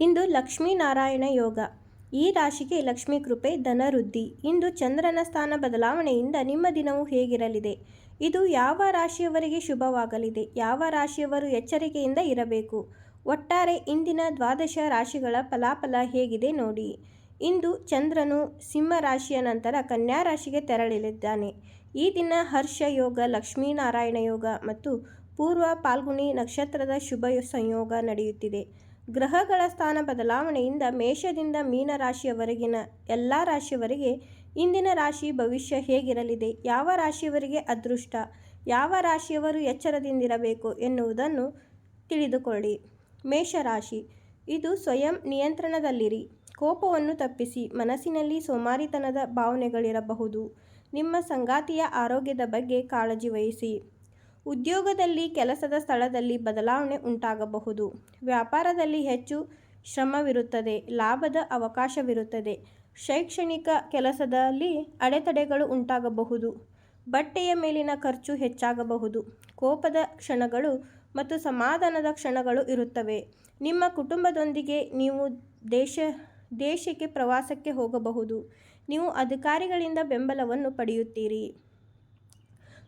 ಇಂದು ಲಕ್ಷ್ಮೀನಾರಾಯಣ ಯೋಗ. ಈ ರಾಶಿಗೆ ಲಕ್ಷ್ಮೀ ಕೃಪೆ ಧನವೃದ್ಧಿ ಇಂದು ಚಂದ್ರನ ಸ್ಥಾನ ಬದಲಾವಣೆಯಿಂದ ನಿಮ್ಮ ದಿನವು ಹೇಗಿರಲಿದೆ? ಇದು ಯಾವ ರಾಶಿಯವರಿಗೆ ಶುಭವಾಗಲಿದೆ? ಯಾವ ರಾಶಿಯವರು ಎಚ್ಚರಿಕೆಯಿಂದ ಇರಬೇಕು? ಒಟ್ಟಾರೆ ಇಂದಿನ ದ್ವಾದಶ ರಾಶಿಗಳ ಫಲಾಫಲ ಹೇಗಿದೆ ನೋಡಿ. ಇಂದು ಚಂದ್ರನು ಸಿಂಹ ರಾಶಿಯ ನಂತರ ಕನ್ಯಾ ರಾಶಿಗೆ ತೆರಳಲಿದ್ದಾನೆ. ಈ ದಿನ ಹರ್ಷ ಯೋಗ, ಲಕ್ಷ್ಮೀನಾರಾಯಣ ಯೋಗ ಮತ್ತು ಪೂರ್ವ ಪಾಲ್ಗುಣಿ ನಕ್ಷತ್ರದ ಶುಭ ಸಂಯೋಗ ನಡೆಯುತ್ತಿದೆ. ಗ್ರಹಗಳ ಸ್ಥಾನ ಬದಲಾವಣೆಯಿಂದ ಮೇಷದಿಂದ ಮೀನ ರಾಶಿಯವರೆಗಿನ ಎಲ್ಲ ರಾಶಿಯವರಿಗೆ ಇಂದಿನ ರಾಶಿ ಭವಿಷ್ಯ ಹೇಗಿರಲಿದೆ? ಯಾವ ರಾಶಿಯವರಿಗೆ ಅದೃಷ್ಟ? ಯಾವ ರಾಶಿಯವರು ಎಚ್ಚರದಿಂದಿರಬೇಕು ಎನ್ನುವುದನ್ನು ತಿಳಿದುಕೊಳ್ಳಿ. ಮೇಷರಾಶಿ, ಇದು ಸ್ವಯಂ ನಿಯಂತ್ರಣದಲ್ಲಿರಿ. ಕೋಪವನ್ನು ತಪ್ಪಿಸಿ ಮನಸ್ಸಿನಲ್ಲಿ ಸೋಮಾರಿತನದ ಭಾವನೆಗಳಿರಬಹುದು. ನಿಮ್ಮ ಸಂಗಾತಿಯ ಆರೋಗ್ಯದ ಬಗ್ಗೆ ಕಾಳಜಿ ವಹಿಸಿ. ಉದ್ಯೋಗದಲ್ಲಿ ಕೆಲಸದ ಸ್ಥಳದಲ್ಲಿ ಬದಲಾವಣೆ ಉಂಟಾಗಬಹುದು. ವ್ಯಾಪಾರದಲ್ಲಿ ಹೆಚ್ಚು ಶ್ರಮವಿರುತ್ತದೆ, ಲಾಭದ ಅವಕಾಶವಿರುತ್ತದೆ. ಶೈಕ್ಷಣಿಕ ಕೆಲಸದಲ್ಲಿ ಅಡೆತಡೆಗಳು ಉಂಟಾಗಬಹುದು. ಬಟ್ಟೆಯ ಮೇಲಿನ ಖರ್ಚು ಹೆಚ್ಚಾಗಬಹುದು. ಕೋಪದ ಕ್ಷಣಗಳು ಮತ್ತು ಸಮಾಧಾನದ ಕ್ಷಣಗಳು ಇರುತ್ತವೆ. ನಿಮ್ಮ ಕುಟುಂಬದೊಂದಿಗೆ ನೀವು ದೇಶ, ದೇಶಕ್ಕೆ ಪ್ರವಾಸಕ್ಕೆ ಹೋಗಬಹುದು. ನೀವು ಅಧಿಕಾರಿಗಳಿಂದ ಬೆಂಬಲವನ್ನು ಪಡೆಯುತ್ತೀರಿ.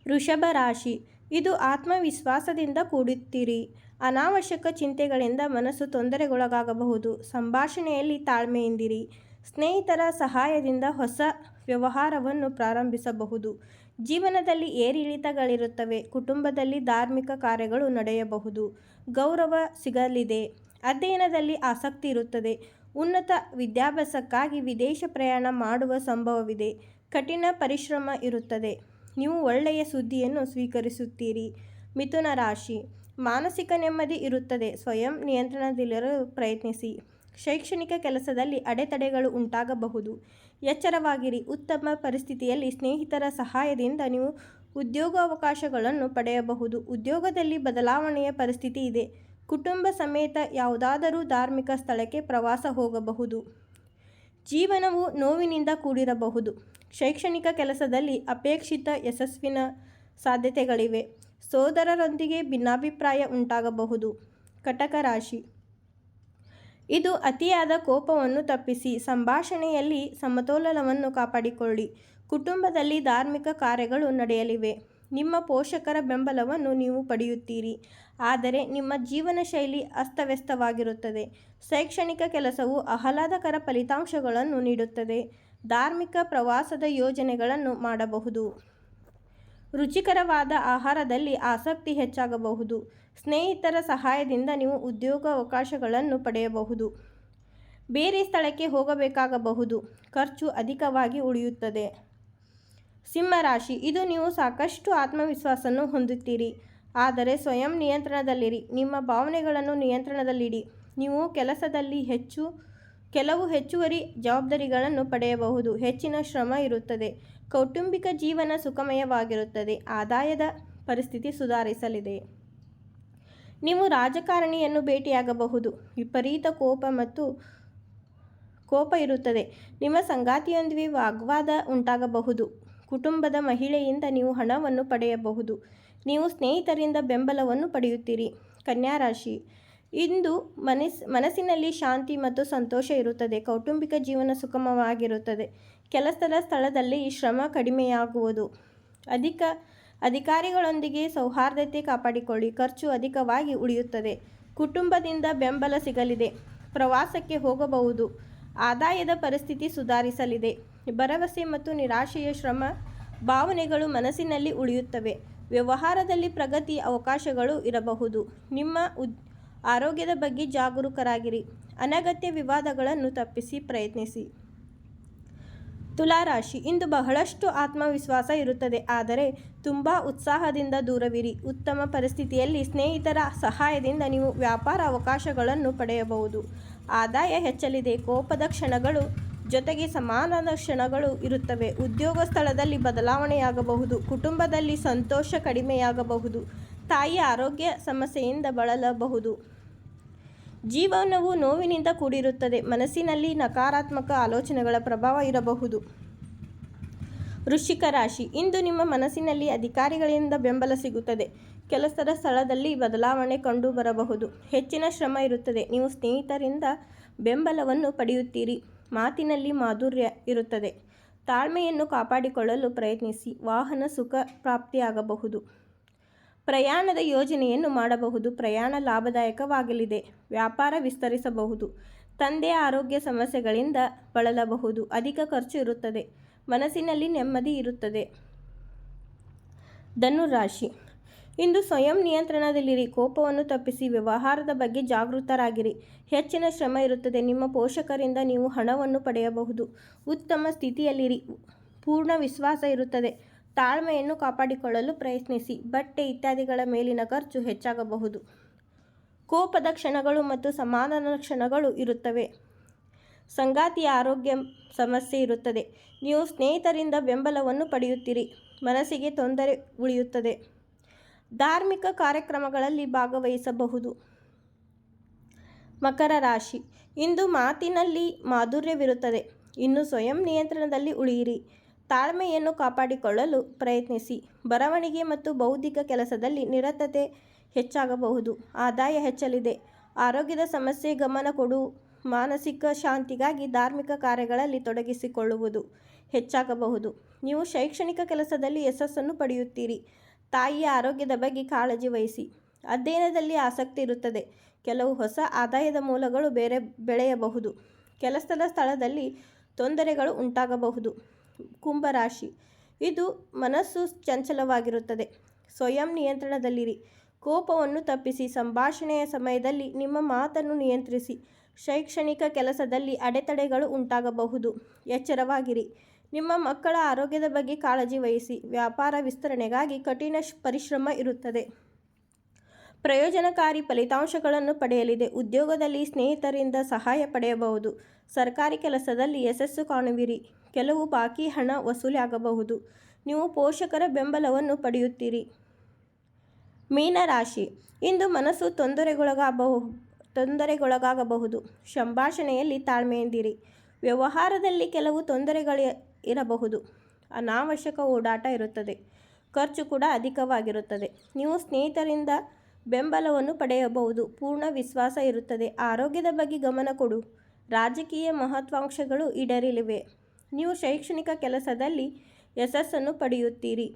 ವೃಷಭ ರಾಶಿ. ಇದು ಆತ್ಮವಿಶ್ವಾಸದಿಂದ ಕೂಡುತ್ತೀರಿ. ಅನಾವಶ್ಯಕ ಚಿಂತೆಗಳಿಂದ ಮನಸ್ಸು ತೊಂದರೆಗೊಳಗಾಗಬಹುದು. ಸಂಭಾಷಣೆಯಲ್ಲಿ ತಾಳ್ಮೆಯಿಂದಿರಿ. ಸ್ನೇಹಿತರ ಸಹಾಯದಿಂದ ಹೊಸ ವ್ಯವಹಾರವನ್ನು ಪ್ರಾರಂಭಿಸಬಹುದು. ಜೀವನದಲ್ಲಿ ಏರಿಳಿತಗಳಿರುತ್ತವೆ. ಕುಟುಂಬದಲ್ಲಿ ಧಾರ್ಮಿಕ ಕಾರ್ಯಗಳು ನಡೆಯಬಹುದು. ಗೌರವ ಸಿಗಲಿದೆ. ಅಧ್ಯಯನದಲ್ಲಿ ಆಸಕ್ತಿ ಇರುತ್ತದೆ. ಉನ್ನತ ವಿದ್ಯಾಭ್ಯಾಸಕ್ಕಾಗಿ ವಿದೇಶ ಪ್ರಯಾಣ ಮಾಡುವ ಸಂಭವವಿದೆ. ಕಠಿಣ ಪರಿಶ್ರಮ ಇರುತ್ತದೆ. ನೀವು ಒಳ್ಳೆಯ ಸುದ್ದಿಯನ್ನು ಸ್ವೀಕರಿಸುತ್ತೀರಿ. ಮಿಥುನ ರಾಶಿ. ಮಾನಸಿಕ ನೆಮ್ಮದಿ ಇರುತ್ತದೆ. ಸ್ವಯಂ ನಿಯಂತ್ರಣದಲ್ಲಿರಲು ಪ್ರಯತ್ನಿಸಿ. ಶೈಕ್ಷಣಿಕ ಕೆಲಸದಲ್ಲಿ ಅಡೆತಡೆಗಳು ಉಂಟಾಗಬಹುದು. ಎಚ್ಚರವಾಗಿರಿ. ಉತ್ತಮ ಪರಿಸ್ಥಿತಿಯಲ್ಲಿ ಸ್ನೇಹಿತರ ಸಹಾಯದಿಂದ ನೀವು ಉದ್ಯೋಗಾವಕಾಶಗಳನ್ನು ಪಡೆಯಬಹುದು. ಉದ್ಯೋಗದಲ್ಲಿ ಬದಲಾವಣೆಯ ಪರಿಸ್ಥಿತಿ ಇದೆ. ಕುಟುಂಬ ಸಮೇತ ಯಾವುದಾದರೂ ಧಾರ್ಮಿಕ ಸ್ಥಳಕ್ಕೆ ಪ್ರವಾಸ ಹೋಗಬಹುದು. ಜೀವನವು ನೋವಿನಿಂದ ಕೂಡಿರಬಹುದು. ಶೈಕ್ಷಣಿಕ ಕೆಲಸದಲ್ಲಿ ಅಪೇಕ್ಷಿತ ಯಶಸ್ವಿನ ಸಾಧ್ಯತೆಗಳಿವೆ. ಸೋದರರೊಂದಿಗೆ ಭಿನ್ನಾಭಿಪ್ರಾಯ ಉಂಟಾಗಬಹುದು. ಕಟಕ ರಾಶಿ. ಇದು ಅತಿಯಾದ ಕೋಪವನ್ನು ತಪ್ಪಿಸಿ ಸಂಭಾಷಣೆಯಲ್ಲಿ ಸಮತೋಲನವನ್ನು ಕಾಪಾಡಿಕೊಳ್ಳಿ. ಕುಟುಂಬದಲ್ಲಿ ಧಾರ್ಮಿಕ ಕಾರ್ಯಗಳು ನಡೆಯಲಿವೆ. ನಿಮ್ಮ ಪೋಷಕರ ಬೆಂಬಲವನ್ನು ನೀವು ಪಡೆಯುತ್ತೀರಿ. ಆದರೆ ನಿಮ್ಮ ಜೀವನ ಶೈಲಿ ಅಸ್ತವ್ಯಸ್ತವಾಗಿರುತ್ತದೆ. ಶೈಕ್ಷಣಿಕ ಕೆಲಸವು ಆಹ್ಲಾದಕರ ಫಲಿತಾಂಶಗಳನ್ನು ನೀಡುತ್ತದೆ. ಧಾರ್ಮಿಕ ಪ್ರವಾಸದ ಯೋಜನೆಗಳನ್ನು ಮಾಡಬಹುದು. ರುಚಿಕರವಾದ ಆಹಾರದಲ್ಲಿ ಆಸಕ್ತಿ ಹೆಚ್ಚಾಗಬಹುದು. ಸ್ನೇಹಿತರ ಸಹಾಯದಿಂದ ನೀವು ಉದ್ಯೋಗ ಅವಕಾಶಗಳನ್ನು ಪಡೆಯಬಹುದು. ಬೇರೆ ಸ್ಥಳಕ್ಕೆ ಹೋಗಬೇಕಾಗಬಹುದು. ಖರ್ಚು ಅಧಿಕವಾಗಿ ಉಳಿಯುತ್ತದೆ. ಸಿಂಹರಾಶಿ, ಇದು ನೀವು ಸಾಕಷ್ಟು ಆತ್ಮವಿಶ್ವಾಸವನ್ನು ಹೊಂದುತ್ತೀರಿ. ಆದರೆ ಸ್ವಯಂ ನಿಯಂತ್ರಣದಲ್ಲಿರಿ. ನಿಮ್ಮ ಭಾವನೆಗಳನ್ನು ನಿಯಂತ್ರಣದಲ್ಲಿಡಿ. ನೀವು ಕೆಲಸದಲ್ಲಿ ಹೆಚ್ಚು ಕೆಲವು ಹೆಚ್ಚುವರಿ ಜವಾಬ್ದಾರಿಗಳನ್ನು ಪಡೆಯಬಹುದು. ಹೆಚ್ಚಿನ ಶ್ರಮ ಇರುತ್ತದೆ. ಕೌಟುಂಬಿಕ ಜೀವನ ಸುಖಮಯವಾಗಿರುತ್ತದೆ. ಆದಾಯದ ಪರಿಸ್ಥಿತಿ ಸುಧಾರಿಸಲಿದೆ. ನೀವು ರಾಜಕಾರಣಿಯನ್ನು ಭೇಟಿಯಾಗಬಹುದು. ವಿಪರೀತ ಕೋಪ ಮತ್ತು ಕೋಪ ಇರುತ್ತದೆ. ನಿಮ್ಮ ಸಂಗಾತಿಯೊಂದಿಗೆ ವಾಗ್ವಾದ ಉಂಟಾಗಬಹುದು. ಕುಟುಂಬದ ಮಹಿಳೆಯಿಂದ ನೀವು ಹಣವನ್ನು ಪಡೆಯಬಹುದು. ನೀವು ಸ್ನೇಹಿತರಿಂದ ಬೆಂಬಲವನ್ನು ಪಡೆಯುತ್ತೀರಿ. ಕನ್ಯಾ ರಾಶಿ ಇಂದು ಮನಸ್, ಮನಸ್ಸಿನಲ್ಲಿ ಶಾಂತಿ ಮತ್ತು ಸಂತೋಷ ಇರುತ್ತದೆ. ಕೌಟುಂಬಿಕ ಜೀವನ ಸುಗಮವಾಗಿರುತ್ತದೆ. ಕೆಲಸದ ಸ್ಥಳದಲ್ಲಿ ಶ್ರಮ ಕಡಿಮೆಯಾಗುವುದು. ಅಧಿಕ, ಅಧಿಕಾರಿಗಳೊಂದಿಗೆ ಸೌಹಾರ್ದತೆ ಕಾಪಾಡಿಕೊಳ್ಳಿ. ಖರ್ಚು ಅಧಿಕವಾಗಿ ಉಳಿಯುತ್ತದೆ. ಕುಟುಂಬದಿಂದ ಬೆಂಬಲ ಸಿಗಲಿದೆ. ಪ್ರವಾಸಕ್ಕೆ ಹೋಗಬಹುದು. ಆದಾಯದ ಪರಿಸ್ಥಿತಿ ಸುಧಾರಿಸಲಿದೆ. ಭರವಸೆ ಮತ್ತು ನಿರಾಶೆಯ ಶ್ರಮ, ಭಾವನೆಗಳು ಮನಸ್ಸಿನಲ್ಲಿ ಉಳಿಯುತ್ತವೆ. ವ್ಯವಹಾರದಲ್ಲಿ ಪ್ರಗತಿ ಅವಕಾಶಗಳು ಇರಬಹುದು. ನಿಮ್ಮ ಉದ್ ಆರೋಗ್ಯದ ಬಗ್ಗೆ ಜಾಗರೂಕರಾಗಿರಿ. ಅನಗತ್ಯ ವಿವಾದಗಳನ್ನು ತಪ್ಪಿಸಿ ಪ್ರಯತ್ನಿಸಿ. ತುಲಾರಾಶಿ, ಇಂದು ಬಹಳಷ್ಟು ಆತ್ಮವಿಶ್ವಾಸ ಇರುತ್ತದೆ. ಆದರೆ, ತುಂಬ ಉತ್ಸಾಹದಿಂದ ದೂರವಿರಿ. ಉತ್ತಮ ಪರಿಸ್ಥಿತಿಯಲ್ಲಿ ಸ್ನೇಹಿತರ ಸಹಾಯದಿಂದ ನೀವು ವ್ಯಾಪಾರ ಅವಕಾಶಗಳನ್ನು ಪಡೆಯಬಹುದು. ಆದಾಯ ಹೆಚ್ಚಲಿದೆ. ಕೋಪದ ಕ್ಷಣಗಳು ಜೊತೆಗೆ ಸಮಾನದ ಕ್ಷಣಗಳು ಇರುತ್ತವೆ. ಉದ್ಯೋಗ ಸ್ಥಳದಲ್ಲಿ ಬದಲಾವಣೆಯಾಗಬಹುದು. ಕುಟುಂಬದಲ್ಲಿ ಸಂತೋಷ ಕಡಿಮೆಯಾಗಬಹುದು. ತಾಯಿಯ ಆರೋಗ್ಯ ಸಮಸ್ಯೆಯಿಂದ ಬಳಲಬಹುದು. ಜೀವನವು ನೋವಿನಿಂದ ಕೂಡಿರುತ್ತದೆ. ಮನಸ್ಸಿನಲ್ಲಿ ನಕಾರಾತ್ಮಕ ಆಲೋಚನೆಗಳ ಪ್ರಭಾವ ಇರಬಹುದು. ವೃಶ್ಚಿಕ ರಾಶಿ. ಇಂದು ನಿಮ್ಮ ಮನಸ್ಸಿನಲ್ಲಿ ಅಧಿಕಾರಿಗಳಿಂದ ಬೆಂಬಲ ಸಿಗುತ್ತದೆ. ಕೆಲಸದ ಸ್ಥಳದಲ್ಲಿ ಬದಲಾವಣೆ ಕಂಡು ಬರಬಹುದು. ಹೆಚ್ಚಿನ ಶ್ರಮ ಇರುತ್ತದೆ. ನೀವು ಸ್ನೇಹಿತರಿಂದ ಬೆಂಬಲವನ್ನು ಪಡೆಯುತ್ತೀರಿ. ಮಾತಿನಲ್ಲಿ ಮಾಧುರ್ಯ ಇರುತ್ತದೆ. ತಾಳ್ಮೆಯನ್ನು ಕಾಪಾಡಿಕೊಳ್ಳಲು ಪ್ರಯತ್ನಿಸಿ. ವಾಹನ ಸುಖ ಪ್ರಾಪ್ತಿಯಾಗಬಹುದು. ಪ್ರಯಾಣದ ಯೋಜನೆಯನ್ನು ಮಾಡಬಹುದು. ಪ್ರಯಾಣ ಲಾಭದಾಯಕವಾಗಲಿದೆ. ವ್ಯಾಪಾರ ವಿಸ್ತರಿಸಬಹುದು. ತಂದೆ ಆರೋಗ್ಯ ಸಮಸ್ಯೆಗಳಿಂದ ಬಳಲಬಹುದು. ಅಧಿಕ ಖರ್ಚು ಇರುತ್ತದೆ. ಮನಸ್ಸಿನಲ್ಲಿ ನೆಮ್ಮದಿ ಇರುತ್ತದೆ. ಧನುರಾಶಿ. ಇಂದು ಸ್ವಯಂ ನಿಯಂತ್ರಣದಲ್ಲಿರಿ. ಕೋಪವನ್ನು ತಪ್ಪಿಸಿ. ವ್ಯವಹಾರದ ಬಗ್ಗೆ ಜಾಗೃತರಾಗಿರಿ. ಹೆಚ್ಚಿನ ಶ್ರಮ ಇರುತ್ತದೆ. ನಿಮ್ಮ ಪೋಷಕರಿಂದ ನೀವು ಹಣವನ್ನು ಪಡೆಯಬಹುದು. ಉತ್ತಮ ಸ್ಥಿತಿಯಲ್ಲಿರಿ. ಪೂರ್ಣ ವಿಶ್ವಾಸ ಇರುತ್ತದೆ. ತಾಳ್ಮೆಯನ್ನು ಕಾಪಾಡಿಕೊಳ್ಳಲು ಪ್ರಯತ್ನಿಸಿ. ಬಟ್ಟೆ ಇತ್ಯಾದಿಗಳ ಮೇಲಿನ ಖರ್ಚು ಹೆಚ್ಚಾಗಬಹುದು. ಕೋಪದ ಕ್ಷಣಗಳು ಮತ್ತು ಸಮಾಧಾನ ಕ್ಷಣಗಳು ಇರುತ್ತವೆ. ಸಂಗಾತಿಯ ಆರೋಗ್ಯ ಸಮಸ್ಯೆ ಇರುತ್ತದೆ. ನೀವು ಸ್ನೇಹಿತರಿಂದ ಬೆಂಬಲವನ್ನು ಪಡೆಯುತ್ತೀರಿ. ಮನಸ್ಸಿಗೆ ತೊಂದರೆ ಉಳಿಯುತ್ತದೆ. ಧಾರ್ಮಿಕ ಕಾರ್ಯಕ್ರಮಗಳಲ್ಲಿ ಭಾಗವಹಿಸಬಹುದು. ಮಕರ ರಾಶಿ. ಇಂದು ಮಾತಿನಲ್ಲಿ ಮಾಧುರ್ಯವಿರುತ್ತದೆ. ಇನ್ನು ಸ್ವಯಂ ನಿಯಂತ್ರಣದಲ್ಲಿ ಉಳಿಯಿರಿ. ತಾಳ್ಮೆಯನ್ನು ಕಾಪಾಡಿಕೊಳ್ಳಲು ಪ್ರಯತ್ನಿಸಿ. ಬರವಣಿಗೆ ಮತ್ತು ಬೌದ್ಧಿಕ ಕೆಲಸದಲ್ಲಿ ನಿರತತೆ ಹೆಚ್ಚಾಗಬಹುದು. ಆದಾಯ ಹೆಚ್ಚಲಿದೆ. ಆರೋಗ್ಯದ ಸಮಸ್ಯೆ ಗಮನ ಕೊಡು. ಮಾನಸಿಕ ಶಾಂತಿಗಾಗಿ ಧಾರ್ಮಿಕ ಕಾರ್ಯಗಳಲ್ಲಿ ತೊಡಗಿಸಿಕೊಳ್ಳುವುದು ಹೆಚ್ಚಾಗಬಹುದು. ನೀವು ಶೈಕ್ಷಣಿಕ ಕೆಲಸದಲ್ಲಿ ಯಶಸ್ಸನ್ನು ಪಡೆಯುತ್ತೀರಿ. ತಾಯಿಯ ಆರೋಗ್ಯದ ಬಗ್ಗೆ ಕಾಳಜಿ ವಹಿಸಿ. ಅಧ್ಯಯನದಲ್ಲಿ ಆಸಕ್ತಿ ಇರುತ್ತದೆ. ಕೆಲವು ಹೊಸ ಆದಾಯದ ಮೂಲಗಳು ಬೇರೆ ಬೆಳೆಯಬಹುದು. ಕೆಲಸದ ಸ್ಥಳದಲ್ಲಿ ತೊಂದರೆಗಳು ಉಂಟಾಗಬಹುದು. ಕುಂಭರಾಶಿ. ಇದು ಮನಸ್ಸು ಚಂಚಲವಾಗಿರುತ್ತದೆ. ಸ್ವಯಂ ನಿಯಂತ್ರಣದಲ್ಲಿರಿ. ಕೋಪವನ್ನು ತಪ್ಪಿಸಿ, ಸಂಭಾಷಣೆಯ ಸಮಯದಲ್ಲಿ ನಿಮ್ಮ ಮಾತನ್ನು ನಿಯಂತ್ರಿಸಿ, ಶೈಕ್ಷಣಿಕ ಕೆಲಸದಲ್ಲಿ ಅಡೆತಡೆಗಳು ಉಂಟಾಗಬಹುದು. ಎಚ್ಚರವಾಗಿರಿ. ನಿಮ್ಮ ಮಕ್ಕಳ ಆರೋಗ್ಯದ ಬಗ್ಗೆ ಕಾಳಜಿ ವಹಿಸಿ, ವ್ಯಾಪಾರ ವಿಸ್ತರಣೆಗಾಗಿ ಕಠಿಣ ಪರಿಶ್ರಮ ಇರುತ್ತದೆ. ಪ್ರಯೋಜನಕಾರಿ ಫಲಿತಾಂಶಗಳನ್ನು ಪಡೆಯಲಿದೆ. ಉದ್ಯೋಗದಲ್ಲಿ ಸ್ನೇಹಿತರಿಂದ ಸಹಾಯ ಪಡೆಯಬಹುದು. ಸರ್ಕಾರಿ ಕೆಲಸದಲ್ಲಿ ಯಶಸ್ಸು ಕಾಣುವಿರಿ. ಕೆಲವು ಬಾಕಿ ಹಣ ವಸೂಲಾಗಬಹುದು. ನೀವು ಪೋಷಕರ ಬೆಂಬಲವನ್ನು ಪಡೆಯುತ್ತೀರಿ. ಮೀನರಾಶಿ. ಇಂದು ಮನಸ್ಸು ತೊಂದರೆಗೊಳಗಾಗಬಹು, ತೊಂದರೆಗೊಳಗಾಗಬಹುದು. ಸಂಭಾಷಣೆಯಲ್ಲಿ ತಾಳ್ಮೆಯಿಂದಿರಿ. ವ್ಯವಹಾರದಲ್ಲಿ ಕೆಲವು ತೊಂದರೆಗಳು ಇರಬಹುದು. ಅನಾವಶ್ಯಕ ಓಡಾಟ ಇರುತ್ತದೆ. ಖರ್ಚು ಕೂಡ ಅಧಿಕವಾಗಿರುತ್ತದೆ. ನೀವು ಸ್ನೇಹಿತರಿಂದ ಬೆಂಬಲವನ್ನು ಪಡೆಯಬಹುದು. ಪೂರ್ಣ ವಿಶ್ವಾಸ ಇರುತ್ತದೆ. ಆರೋಗ್ಯದ ಬಗ್ಗೆ ಗಮನ ಕೊಡು. ರಾಜಕೀಯ ಮಹತ್ವಾಂಶಗಳು ಈಡೇರಲಿವೆ. ನೀವು ಶೈಕ್ಷಣಿಕ ಕೆಲಸದಲ್ಲಿ ಯಶಸ್ಸನ್ನು ಪಡೆಯುತ್ತೀರಿ.